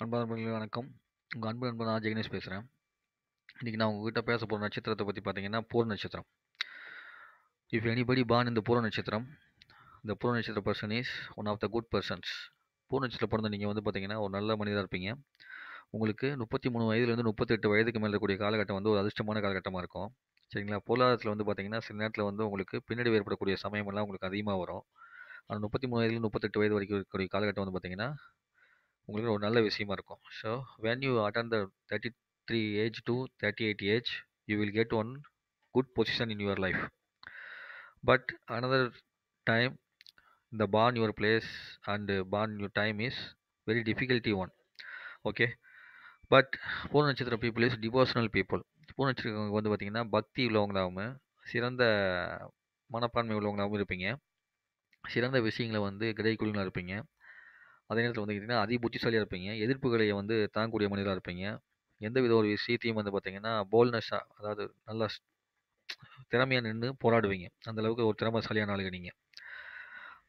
அன்பான நண்பர்களே வணக்கம். உங்கள் அன்பு நண்பன் நான் ஜெகனேஷ் பேசுகிறேன் இன்றைக்கி நான் உங்ககிட்ட பேச போகிற நட்சத்திரத்தை பற்றி பார்த்தீங்கன்னா, பூர நட்சத்திரம். இஃப் எனிபடி பான் இந்த பூர நட்சத்திரம், இந்த பூர நட்சத்திர person is one of the good persons பூர நட்சத்திர பிறந்த நீங்கள் வந்து பார்த்தீங்கன்னா, ஒரு நல்ல மனிதரா இருப்பீங்க. உங்களுக்கு முப்பத்தி மூணு வயதுலேருந்து முப்பத்தெட்டு வயதுக்கு மேலே இருக்கக்கூடிய காலகட்டம் வந்து ஒரு அதிர்ஷ்டமான காலகட்டமாக இருக்கும். சரிங்களா? பொருளாதாரத்தில் வந்து பார்த்தீங்கன்னா, சில நேரத்தில் வந்து உங்களுக்கு பின்னாடி ஏற்படக்கூடிய சமயமெல்லாம் உங்களுக்கு அதிகமாக வரும். ஆனால் முப்பத்தி மூணு வயதுலேருந்து முப்பத்தெட்டு வயது வரைக்கும் இருக்கக்கூடிய காலகட்டம் வந்து பார்த்தீங்கன்னா, உங்களுக்கு ஒரு நல்ல விஷயமா இருக்கும். So, when you attain the 33 age to 38 age, you will get one good position in your life. But another time, the born your place and born your time is very difficulty one. Okay. But பூர்ண நட்சத்திர people is devotional people பூர்ண நட்சத்திரக்காரங்க வந்து பார்த்திங்கன்னா பக்தி உள்ளவங்களாகவும் சிறந்த மனப்பான்மை உள்ளவங்களாகவும் இருப்பீங்க. சிறந்த விஷயங்களை வந்து கிரகிக்கூடியவங்களா இருப்பீங்க. அதே நேரத்தில் வந்து பார்த்திங்கன்னா அதி புத்திசாலியாக இருப்பீங்க. எதிர்ப்புகளை வந்து தாங்கக்கூடிய மனிதராக இருப்பீங்க. எந்த வித ஒரு விஷயத்தையும் வந்து பார்த்தீங்கன்னா, போல்னஸ்ஸாக அதாவது நல்லா திறமையாக நின்று போராடுவீங்க. அந்தளவுக்கு ஒரு திறமைசாலியான ஆளுங்க நீங்கள்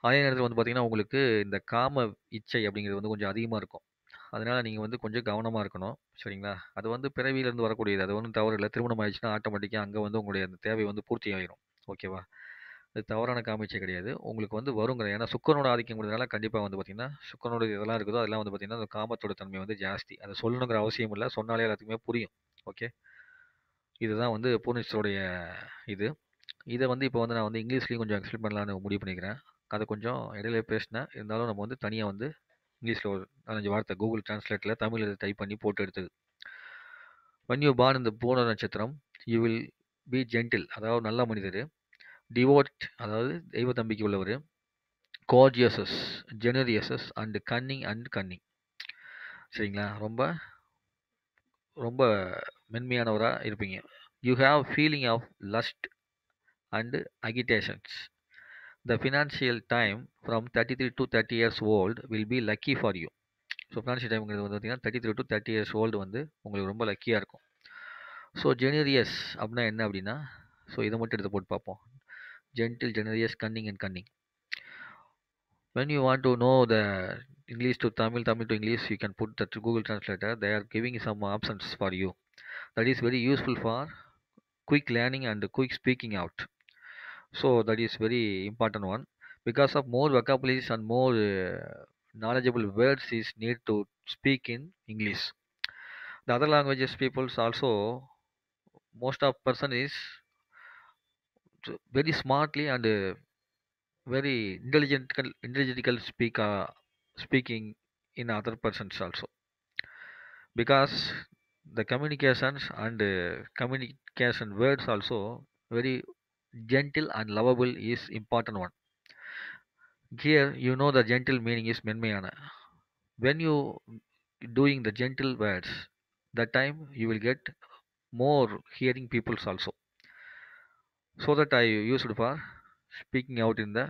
அதே நேரத்தில் வந்து பார்த்தீங்கன்னா, உங்களுக்கு இந்த காம இச்சை அப்படிங்கிறது வந்து கொஞ்சம் அதிகமாக இருக்கும். அதனால் நீங்கள் வந்து கொஞ்சம் கவனமாக இருக்கணும். சரிங்களா? அது வந்து பிறவியிலேருந்து வரக்கூடியது. அது ஒன்றும் தவறு இல்லை திருமணம் ஆயிடுச்சுன்னா, ஆட்டோமேட்டிக்காக அங்கே வந்து உங்களுடைய அந்த தேவை வந்து பூர்த்தி ஆயிரும். ஓகேவா? அது தவறான காமிச்சை கிடையாது. உங்களுக்கு வந்து வருங்கிற ஏன்னா சுக்கிரனோட ஆதிக்கம்ங்கிறதுனால கண்டிப்பா வந்து பார்த்தீங்கன்னா, சுக்கிரனோட இதெல்லாம் இருக்குதோ, அதெல்லாம் வந்து பார்த்தீங்கன்னா, அந்த காமத்தோட தன்மை வந்து ஜாஸ்தி. அத சொல்லணுங்கிற அவசியம் இல்ல. சொன்னாலே எல்லாத்துக்குமே புரியும். ஓகே. இதுதான் வந்து பூர இது. இத வந்து இப்ப வந்து நான் வந்து இங்கிலீஷ்லயும் கொஞ்சம் எக்ஸ்பிளைன் பண்ணலான்னு முடிவு பண்ணியிருக்கிறேன். அத கொஞ்சம் இடையில பேசினேன். இருந்தாலும் நம்ம வந்து தனியா வந்து இங்கிலீஷ்ல ஒரு 4, 5 வார்த்தை கூகுள் டிரான்ஸ்லேட்ல தமிழ்ல டைப் பண்ணி போட்டு எடுத்தது. வன்யூ யூ பார்ன் இன் பூர நட்சத்திரம், யூ வில் பி ஜென்டில் அதாவது நல்ல மனிதரு. டிவோட் அதாவது தெய்வ நம்பிக்கை உள்ளவர் gorgeous, generous and cunning and cunning. சரிங்களா? ரொம்ப ரொம்ப மென்மையானவராக இருப்பீங்க. You have feeling of lust and agitations. The financial time from 33 to 30 years old will be lucky for you. So financial டைம்ங்கிறது வந்து பார்த்தீங்கன்னா, 33 டூ 30 இயர்ஸ் ஓல்டு வந்து உங்களுக்கு ரொம்ப லக்கியாக இருக்கும். ஸோ ஜெனரியஸ் அப்படின்னா என்ன அப்படின்னா, ஸோ இதை மட்டும் எடுத்து போட்டு பார்ப்போம். gentle, generous, cunning, and cunning. When you want to know the English to Tamil, Tamil to English, you can put that Google Translator. They are giving some options for you. That is very useful for quick learning and quick speaking out. So that is very important one because of more vocabularies and more uh, knowledgeable words is need to speak in English. The other languages people also most of person is very smartly and uh, very intelligent intelligentical speak uh, speaking in other persons also. Because the communications and uh, communication words also very gentle and lovable is important one. Here you know the gentle meaning is menmayana when you doing the gentle words that time you will get more hearing peoples also. So that i used for speaking out in the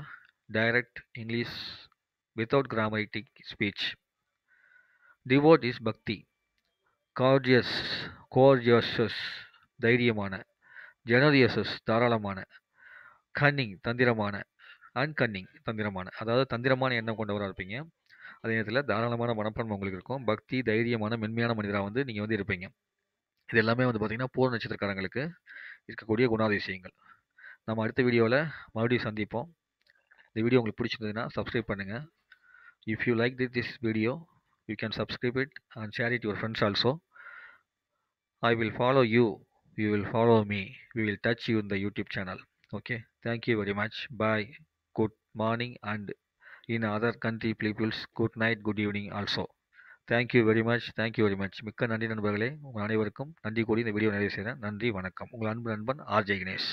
direct english without grammatic speech. Devote is bhakti. Courteous courteous தைரியமான ஜெனரியசஸ் தாராளமான Canning தந்திரமான அன்கன்னிங் தந்திரமான. அதாவது தந்திரமான எண்ணம் கொண்டவராக இருப்பீங்க. அதே நேரத்தில் தாராளமான மனப்பான்மை உங்களுக்கு இருக்கும். பக்தி தைரியமான மென்மையான மனிதராக வந்து நீங்கள் வந்து இருப்பீங்க. இது எல்லாமே வந்து பார்த்திங்கன்னா பூர்ண நட்சத்திரக்காரங்களுக்கு இருக்கக்கூடிய குணாதிசயங்கள். நம்ம அடுத்த வீடியோவில் மறுபடியும் சந்திப்போம். இந்த வீடியோ உங்களுக்கு பிடிச்சிருந்ததுன்னா சப்ஸ்கிரைப் பண்ணுங்கள் if you like this video you can subscribe it and share it your friends also I will follow you you will follow me we will touch you in the YouTube channel okay thank you very much bye good morning and in other country peoples good night good evening also thank you very much thank you very much மிக்க நன்றி நண்பர்களே. உங்கள் அனைவருக்கும் நன்றி கூடி இந்த video நிறைவு செய்கிறேன். நன்றி வணக்கம். உங்கள் அன்பு நண்பன் ஆர். கணேஷ்